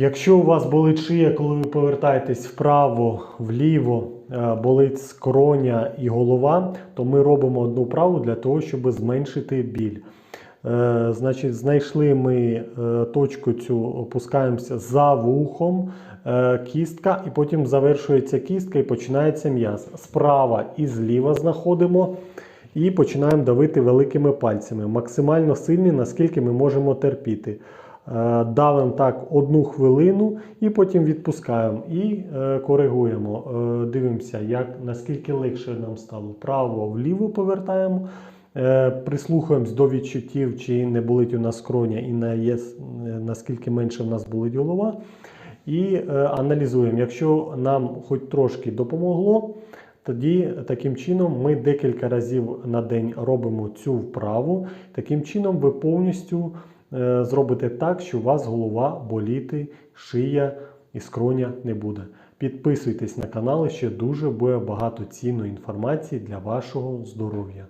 Якщо у вас болить шия, коли ви повертаєтесь вправо, вліво, е, болить скроня і голова, то ми робимо одну вправу для того, щоб зменшити біль. Е, Значить, знайшли ми е, точку цю, опускаємося за вухом, кістка, і потім завершується кістка і починається м'яз. Справа і зліва знаходимо. І починаємо давити великими пальцями, максимально сильні, наскільки ми можемо терпіти. Е, Давимо так одну хвилину і потім відпускаємо і е, коригуємо. Е, Дивимося, як, наскільки легше нам стало. Вправо, вліво повертаємо. Прислухаємось до відчуттів, чи не болить у нас скроня і на є, наскільки менше в нас болить голова. І аналізуємо. Якщо нам хоч трошки допомогло, тоді таким чином ми декілька разів на день робимо цю вправу. Таким чином ви повністю зробите так, що у вас голова боліти, шия і скроня не буде. Підписуйтесь на канал, ще дуже буде багато цінної інформації для вашого здоров'я.